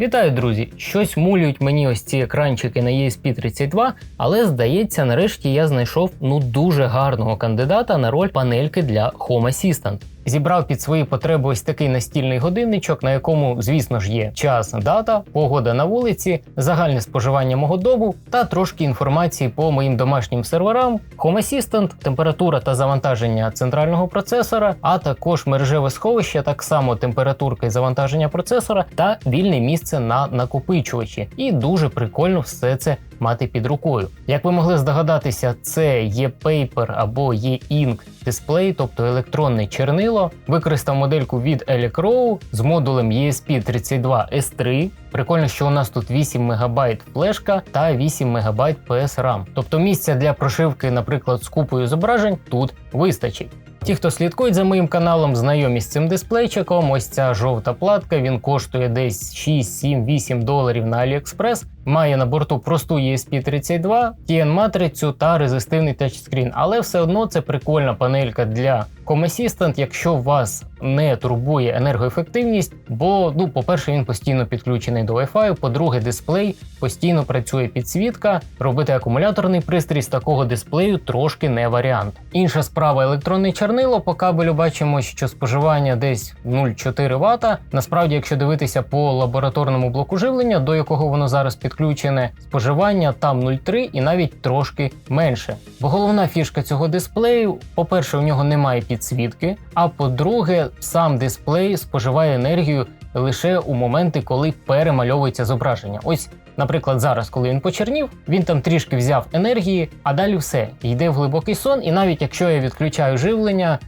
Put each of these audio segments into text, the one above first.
Вітаю, друзі! Щось мулюють мені ось ці екранчики на ESP32, але здається, нарешті я знайшов ну дуже гарного кандидата на роль панельки для Home Assistant. Зібрав під свої потреби ось такий настільний годинничок, на якому, звісно ж, є час, дата, погода на вулиці, загальне споживання мого дому та трошки інформації по моїм домашнім серверам, Home Assistant, температура та завантаження центрального процесора, а також мережеве сховище, так само температурка і завантаження процесора та вільне місце на накопичувачі. І дуже прикольно все це мати під рукою. Як ви могли здогадатися, це є Paper або є Ink дисплей, тобто електронне чернило. Використав модельку від Elecrow з модулем ESP32S3. Прикольно, що у нас тут 8 МБ флешка та 8 МБ PS RAM. Тобто місця для прошивки, наприклад, з купою зображень тут вистачить. Ті, хто слідкують за моїм каналом, знайомі з цим дисплейчиком. Ось ця жовта платка. Він коштує десь 6, 7, 8 доларів на AliExpress. Має на борту просту ESP32, TN-матрицю та резистивний тачскрін. Але все одно це прикольна панелька для Home Assistant, якщо вас не турбує енергоефективність, бо, ну, по-перше, він постійно підключений до Wi-Fi, по-друге, дисплей постійно працює підсвітка. Робити акумуляторний пристрій з такого дисплею трошки не варіант. Інша справа електронне чорнило. По кабелю бачимо, що споживання десь 0,4 Вт. Насправді, якщо дивитися по лабораторному блоку живлення, до якого воно зараз підключене, споживання там 0,3 і навіть трошки менше. Бо головна фішка цього дисплею, по-перше, у нього немає підсвітки, а по-друге, сам дисплей споживає енергію лише у моменти, коли перемальовується зображення. Ось, наприклад, зараз, коли він почернів, він там трішки взяв енергії, а далі все йде в глибокий сон. І навіть якщо я відключаю живлення.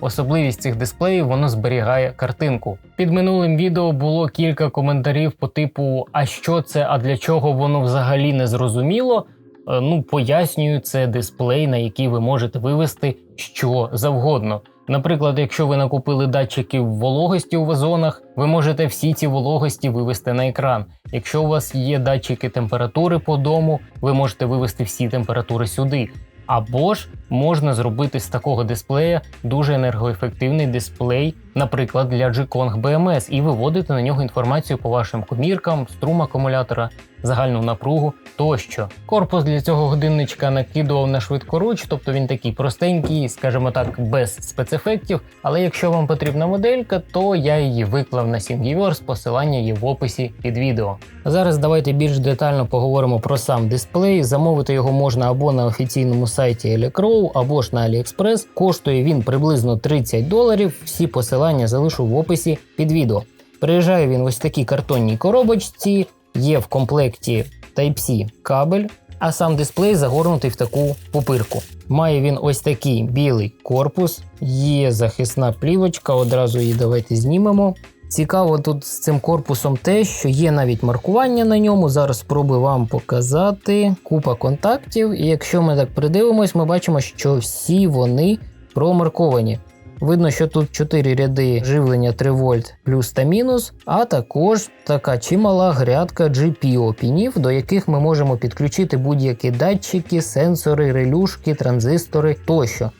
Особливість цих дисплеїв воно зберігає картинку. Під минулим відео було кілька коментарів по типу: а що це, а для чого воно взагалі не зрозуміло. Е, Ну, пояснюю, це дисплей, на який ви можете вивести що завгодно. Наприклад, якщо ви накупили датчики вологості у вазонах, ви можете всі ці вологості вивести на екран. Якщо у вас є датчики температури по дому, ви можете вивести всі температури сюди. Або ж можна зробити з такого дисплея дуже енергоефективний дисплей, наприклад, для G-Kong BMS, і виводити на нього інформацію по вашим коміркам, струм акумулятора, загальну напругу тощо. Корпус для цього годинничка накидував на швидкоруч, тобто він такий простенький, скажімо так, без спецефектів. Але якщо вам потрібна моделька, то я її виклав на Thingiverse, посилання є в описі під відео. Зараз давайте більш детально поговоримо про сам дисплей. Замовити його можна або на офіційному сайті Elecrow, або ж на AliExpress. Коштує він приблизно 30 доларів. Всі посилання залишу в описі під відео. Приїжджає він ось такій картонній коробочці, є в комплекті Type-C кабель, а сам дисплей загорнутий в таку пупирку. Має він ось такий білий корпус, є захисна плівочка, одразу її давайте знімемо. Цікаво тут з цим корпусом те, що є навіть маркування на ньому. Зараз спробую вам показати купа контактів. І якщо ми так придивимось, ми бачимо, що всі вони промарковані. Видно, що тут 4 ряди живлення 3 вольт плюс та мінус, а також така чимала грядка GPO пінів, до яких ми можемо підключити будь-які датчики, сенсори, релюшки, транзистори тощо.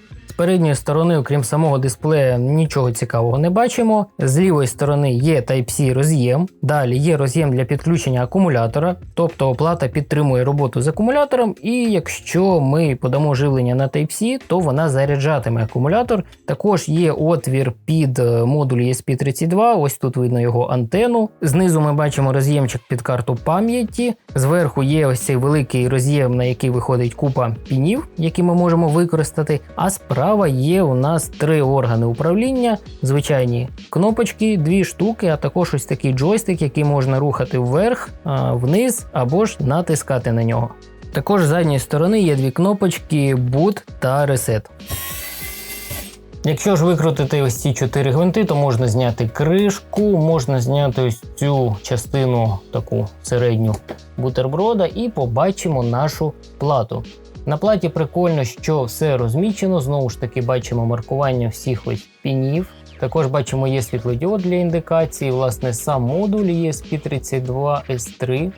Передньої сторони, окрім самого дисплея, нічого цікавого не бачимо. З лівої сторони є Type-C роз'єм. Далі є роз'єм для підключення акумулятора, тобто оплата підтримує роботу з акумулятором. І якщо ми подамо живлення на Type-C, то вона заряджатиме акумулятор. Також є отвір під е, модуль ESP32. Ось тут видно його антенну. Знизу ми бачимо роз'ємчик під карту пам'яті. Зверху є ось цей великий роз'єм, на який виходить купа пінів, які ми можемо використати. А справа є у нас три органи управління, звичайні кнопочки, дві штуки, а також ось такий джойстик, який можна рухати вверх, вниз або ж натискати на нього. Також з задньої сторони є дві кнопочки Boot та Reset. Якщо ж викрутити ось ці чотири гвинти, то можна зняти кришку, можна зняти ось цю частину, таку середню бутерброда, і побачимо нашу плату. На платі прикольно, що все розмічено. Знову ж таки, бачимо маркування всіх пінів. Також бачимо, є світлодіод для індикації. Власне, сам модуль ESP32S3.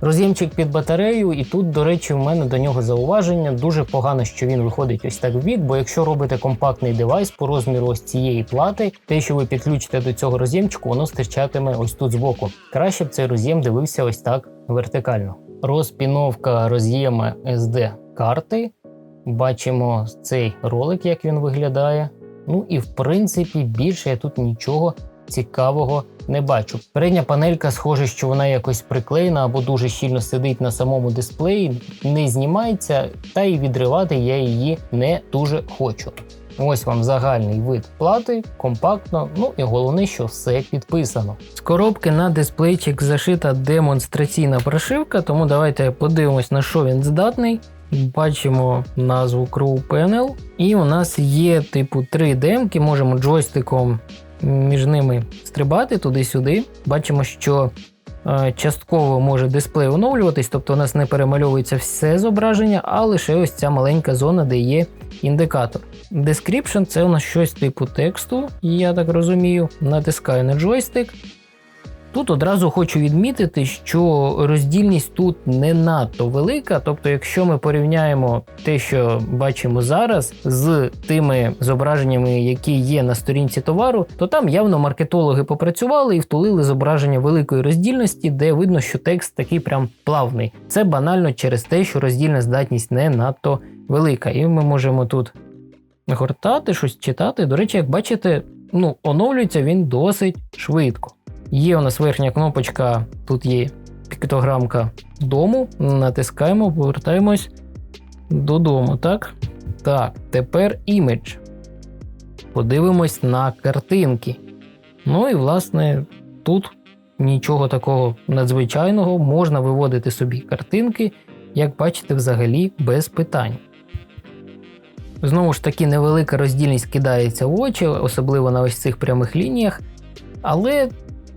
Роз'ємчик під батарею, і тут, до речі, в мене до нього зауваження. Дуже погано, що він виходить ось так в бік, бо якщо робите компактний девайс по розміру ось цієї плати, те, що ви підключите до цього роз'ємчику, воно стирчатиме ось тут збоку. Краще б цей роз'єм дивився ось так вертикально. Розпіновка роз'єма SD карти. Бачимо цей ролик, як він виглядає. Ну і в принципі більше я тут нічого цікавого не бачу. Передня панелька, схоже, що вона якось приклеєна або дуже щільно сидить на самому дисплеї, не знімається, та й відривати я її не дуже хочу. Ось вам загальний вид плати, компактно, ну і головне, що все підписано. З коробки на дисплейчик зашита демонстраційна прошивка, тому давайте подивимось, на що він здатний. Бачимо назву Crew Panel, і у нас є типу 3 демки, можемо джойстиком між ними стрибати туди-сюди. Бачимо, що е, частково може дисплей оновлюватись, тобто у нас не перемальовується все зображення, а лише ось ця маленька зона, де є індикатор. Description це у нас щось типу тексту, я так розумію. Натискаю на джойстик. Тут одразу хочу відмітити, що роздільність тут не надто велика. Тобто, якщо ми порівняємо те, що бачимо зараз, з тими зображеннями, які є на сторінці товару, то там явно маркетологи попрацювали і втулили зображення великої роздільності, де видно, що текст такий прям плавний. Це банально через те, що роздільна здатність не надто велика. І ми можемо тут гортати, щось читати. До речі, як бачите, ну, оновлюється він досить швидко. Є у нас верхня кнопочка, тут є піктограмка дому. Натискаємо, повертаємось додому. Так, Так, тепер імідж. Подивимось на картинки. Ну і, власне, тут нічого такого надзвичайного, можна виводити собі картинки, як бачите, взагалі без питань. Знову ж таки, невелика роздільність кидається в очі, особливо на ось цих прямих лініях. Але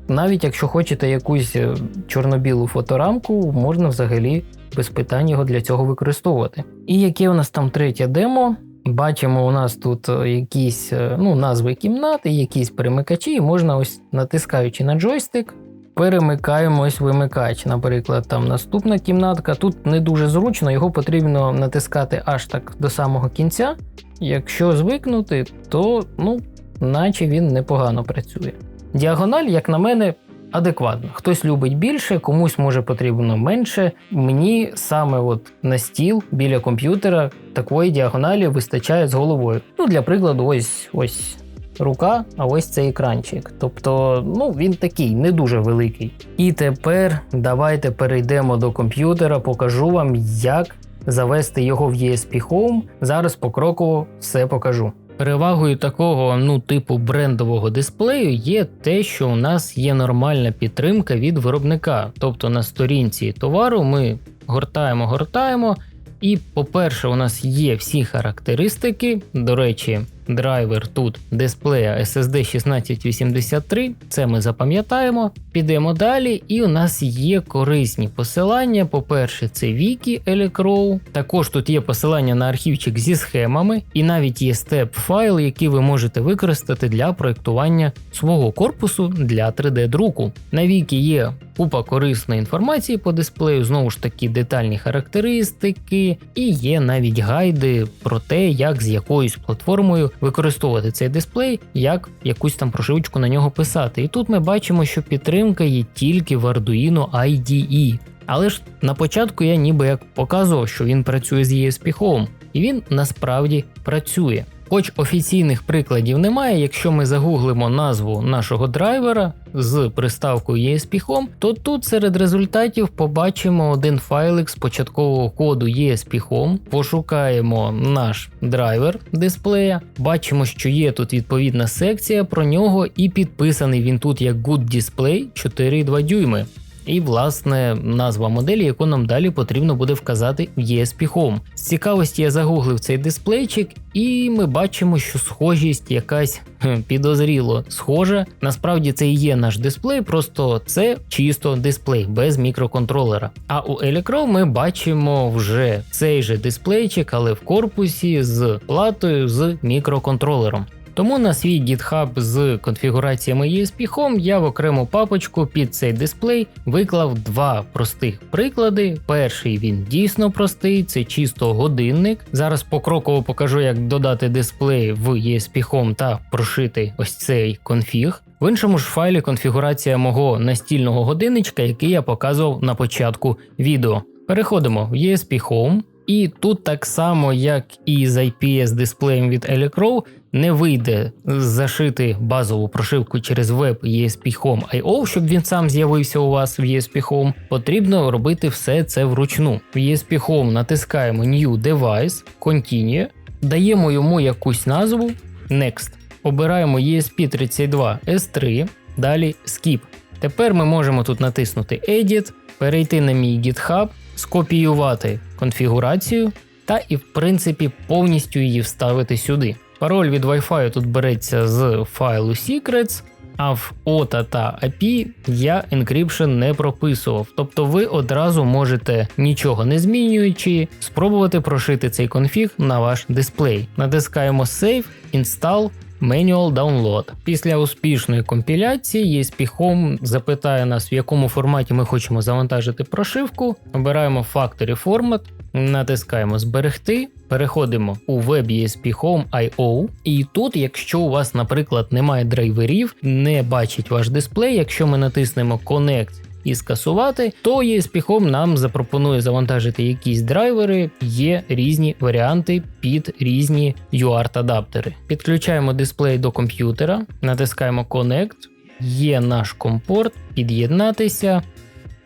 навіть якщо хочете якусь е, чорно-білу фоторамку, можна взагалі без питань його для цього використовувати. І яке у нас там третє демо? Бачимо, у нас тут е, якісь е, ну, назви кімнат і якісь перемикачі, і можна ось натискаючи на джойстик, перемикаємо ось вимикач. Наприклад, там наступна кімнатка. Тут не дуже зручно, його потрібно натискати аж так до самого кінця. Якщо звикнути, то ну, наче він непогано працює. Діагональ, як на мене, адекватна. Хтось любить більше, комусь може потрібно менше. Мені саме от на стіл біля комп'ютера такої діагоналі вистачає з головою. Ну, для прикладу, ось ось. Рука, а ось цей екранчик. Тобто, ну він такий не дуже великий. І тепер давайте перейдемо до комп'ютера, покажу вам, як завести його в ESP Home. Зараз покроково все покажу. Перевагою такого ну типу брендового дисплею є те, що у нас є нормальна підтримка від виробника. Тобто на сторінці товару ми гортаємо, гортаємо. І, по-перше, у нас є всі характеристики. До речі, драйвер тут дисплея SSD 1683, це ми запам'ятаємо. Підемо далі, і у нас є корисні посилання. По-перше, це Wiki Elecrow. Також тут є посилання на архівчик зі схемами, і навіть є степ файл, який ви можете використати для проєктування свого корпусу для 3D-друку. На Вікі є купа корисної інформації по дисплею, знову ж таки, детальні характеристики, і є навіть гайди про те, як з якоюсь платформою використовувати цей дисплей, як якусь там прошивочку на нього писати. І тут ми бачимо, що підтримка є тільки в Arduino IDE. Але ж на початку я ніби як показував, що він працює з ESP Home, і він насправді працює. Хоч офіційних прикладів немає, якщо ми загуглимо назву нашого драйвера з приставкою ESP Home, то тут серед результатів побачимо один файлик з початкового коду ESP Home, пошукаємо наш драйвер дисплея, бачимо, що є тут відповідна секція про нього, і підписаний він тут як Good Display 4,2 дюйми і власне назва моделі, яку нам далі потрібно буде вказати в ESP Home. З цікавості я загуглив цей дисплейчик, і ми бачимо, що схожість якась підозріло схожа. Насправді це і є наш дисплей, просто це чисто дисплей без мікроконтролера. А у Elecro ми бачимо вже цей же дисплейчик, але в корпусі з платою з мікроконтролером. Тому на свій GitHub з конфігураціями ESP Home я в окрему папочку під цей дисплей виклав два простих приклади. Перший він дійсно простий, це чисто годинник. Зараз покроково покажу, як додати дисплей в ESP Home та прошити ось цей конфіг. В іншому ж файлі конфігурація мого настільного годинничка, який я показував на початку відео. Переходимо в ESP Home, і тут так само, як і з IPS дисплеєм від Elecrow, не вийде зашити базову прошивку через веб ESP Home IO, щоб він сам з'явився у вас в ESP Home. Потрібно робити все це вручну. В ESP Home натискаємо New Device, Continue, даємо йому якусь назву Next. Обираємо ESP32 S3, далі Skip. Тепер ми можемо тут натиснути Edit, перейти на мій GitHub, скопіювати конфігурацію та і, в принципі, повністю її вставити сюди. Пароль від Wi-Fi тут береться з файлу Secrets, а в OTA та API я encryption не прописував. Тобто ви одразу можете, нічого не змінюючи, спробувати прошити цей конфіг на ваш дисплей. Натискаємо Save, Install. Manual Download. Після успішної компіляції ESP.HOME запитає нас, в якому форматі ми хочемо завантажити прошивку. Обираємо Factory Format, натискаємо Зберегти, переходимо у Web ESP IO. І тут, якщо у вас, наприклад, немає драйверів, не бачить ваш дисплей, якщо ми натиснемо Connect і скасувати, то ESP Home нам запропонує завантажити якісь драйвери, є різні варіанти під різні UART-адаптери. Підключаємо дисплей до комп'ютера, натискаємо Connect, є наш компорт, під'єднатися,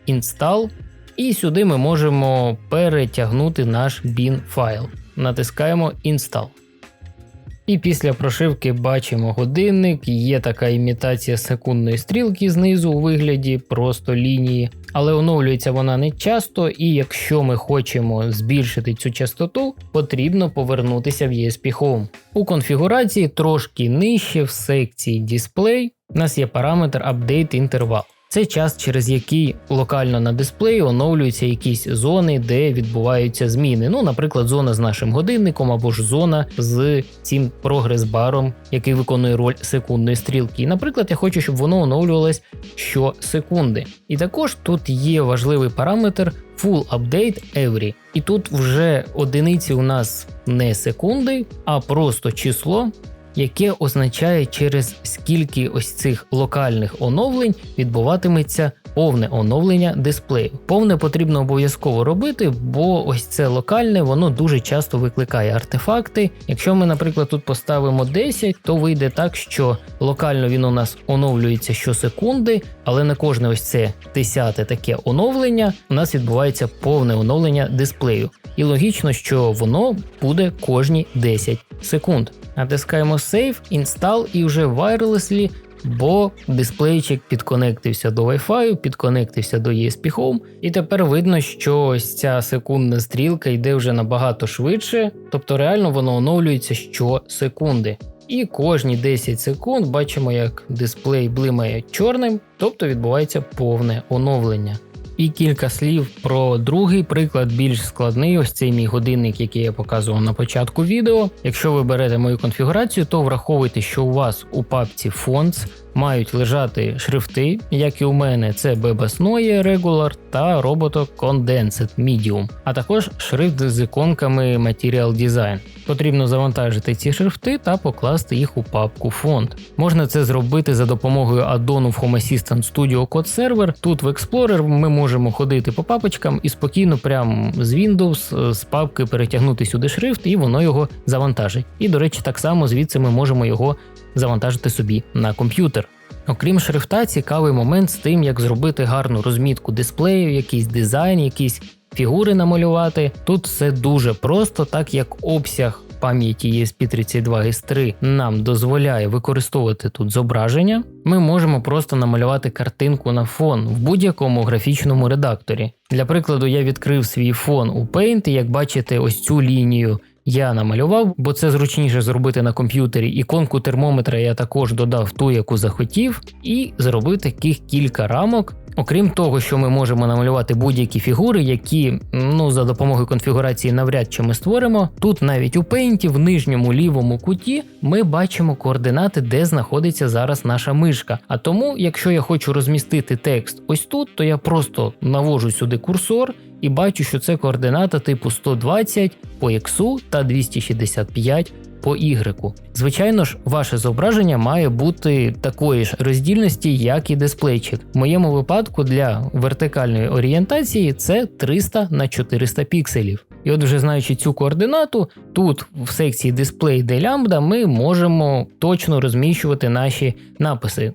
Install, і сюди ми можемо перетягнути наш bin файл. Натискаємо Install. І після прошивки бачимо годинник, є така імітація секундної стрілки знизу у вигляді просто лінії, але оновлюється вона не часто, і якщо ми хочемо збільшити цю частоту, потрібно повернутися в ESP Home. У конфігурації трошки нижче в секції Display у нас є параметр Update Interval. Це час, через який локально на дисплеї оновлюються якісь зони, де відбуваються зміни. Ну, наприклад, зона з нашим годинником або ж зона з цим прогрес-баром, який виконує роль секундної стрілки. І, наприклад, я хочу, щоб воно оновлювалось щосекунди. І також тут є важливий параметр Full Update Every. І тут вже одиниці у нас не секунди, а просто число, яке означає, через скільки ось цих локальних оновлень відбуватиметься повне оновлення дисплею. Повне потрібно обов'язково робити, бо ось це локальне, воно дуже часто викликає артефакти. Якщо ми, наприклад, тут поставимо 10, то вийде так, що локально він у нас оновлюється щосекунди, але на кожне ось це десяте таке оновлення у нас відбувається повне оновлення дисплею. І логічно, що воно буде кожні 10 секунд. Натискаємо Save, Install і вже wirelessly, бо дисплейчик підконектився до Wi-Fi, підконектився до ESP Home, і тепер видно, що ось ця секундна стрілка йде вже набагато швидше, тобто реально воно оновлюється щосекунди. І кожні 10 секунд бачимо, як дисплей блимає чорним, тобто відбувається повне оновлення. І кілька слів про другий приклад, більш складний. Ось цей мій годинник, який я показував на початку відео. Якщо ви берете мою конфігурацію, то враховуйте, що у вас у папці Fonts мають лежати шрифти, як і у мене, це Bebas Neue Regular та Roboto Condensed Medium, а також шрифт з іконками Material Design. Потрібно завантажити ці шрифти та покласти їх у папку фонд. Можна це зробити за допомогою аддону в Home Assistant Studio Code Server. Тут в Explorer ми можемо ходити по папочкам і спокійно, прямо з Windows, з папки перетягнути сюди шрифт, і воно його завантажить. І, до речі, так само звідси ми можемо його завантажити собі на комп'ютер. Окрім шрифта, цікавий момент з тим, як зробити гарну розмітку дисплею, якийсь дизайн, якісь фігури намалювати. Тут все дуже просто, так як обсяг пам'яті ESP32 S3 нам дозволяє використовувати тут зображення, ми можемо просто намалювати картинку на фон в будь-якому графічному редакторі. Для прикладу, я відкрив свій фон у Paint, і як бачите, ось цю лінію я намалював, бо це зручніше зробити на комп'ютері. Іконку термометра я також додав ту, яку захотів, і зробив таких кілька рамок. Окрім того, що ми можемо намалювати будь-які фігури, які ну за допомогою конфігурації навряд чи ми створимо. Тут навіть у пейнті в нижньому лівому куті ми бачимо координати, де знаходиться зараз наша мишка. А тому, якщо я хочу розмістити текст ось тут, то я просто навожу сюди курсор і бачу, що це координата типу 120 по X та 265 по Y. Звичайно ж, ваше зображення має бути такої ж роздільності, як і дисплейчик. В моєму випадку для вертикальної орієнтації це 300 на 400 пікселів. І от вже знаючи цю координату, тут в секції дисплей де лямбда ми можемо точно розміщувати наші написи.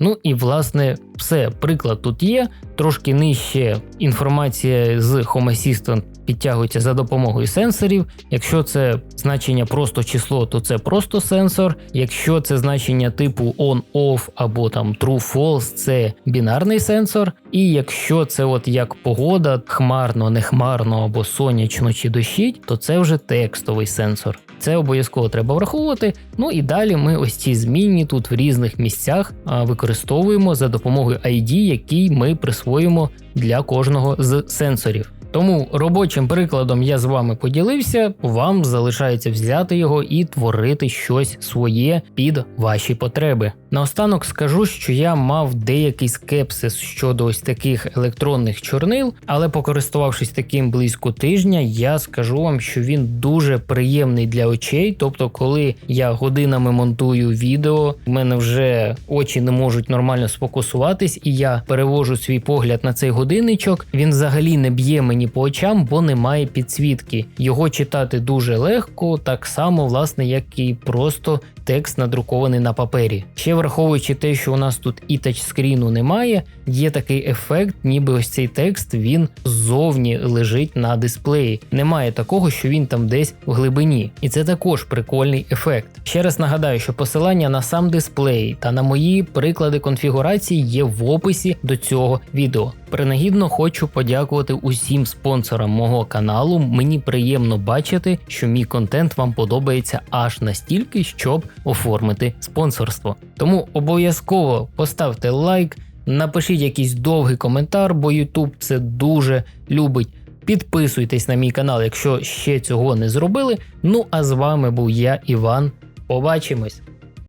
Ну і власне все. Приклад тут є. Трошки нижче інформація з Home Assistant підтягується за допомогою сенсорів. Якщо це значення просто число, то це просто сенсор. Якщо це значення типу on-off або там true-false, це бінарний сенсор. І якщо це от як погода, хмарно, нехмарно або сонячно чи дощить, то це вже текстовий сенсор. Це обов'язково треба враховувати. Ну і далі ми ось ці змінні тут в різних місцях використовуємо за допомогою ID, який ми присвоїмо для кожного з сенсорів. Тому робочим прикладом я з вами поділився. Вам залишається взяти його і творити щось своє під ваші потреби. Наостанок скажу, що я мав деякий скепсис щодо ось таких електронних чорнил, але покористувавшись таким близько тижня, я скажу вам, що він дуже приємний для очей. Тобто, коли я годинами монтую відео, в мене вже очі не можуть нормально сфокусуватись, і я перевожу свій погляд на цей годинничок. Він взагалі не б'є мені по очам, бо немає підсвітки. Його читати дуже легко, так само, власне, як і просто текст надрукований на папері. Ще враховуючи те, що у нас тут і тачскріну немає, є такий ефект, ніби ось цей текст він ззовні лежить на дисплеї. Немає такого, що він там десь в глибині. І це також прикольний ефект. Ще раз нагадаю, що посилання на сам дисплей та на мої приклади конфігурації є в описі до цього відео. Принагідно хочу подякувати усім спонсорам мого каналу. Мені приємно бачити, що мій контент вам подобається аж настільки, щоб оформити спонсорство. Тому обов'язково поставте лайк, напишіть якийсь довгий коментар, бо YouTube це дуже любить. Підписуйтесь на мій канал, якщо ще цього не зробили. Ну а з вами був я, Іван. Побачимось!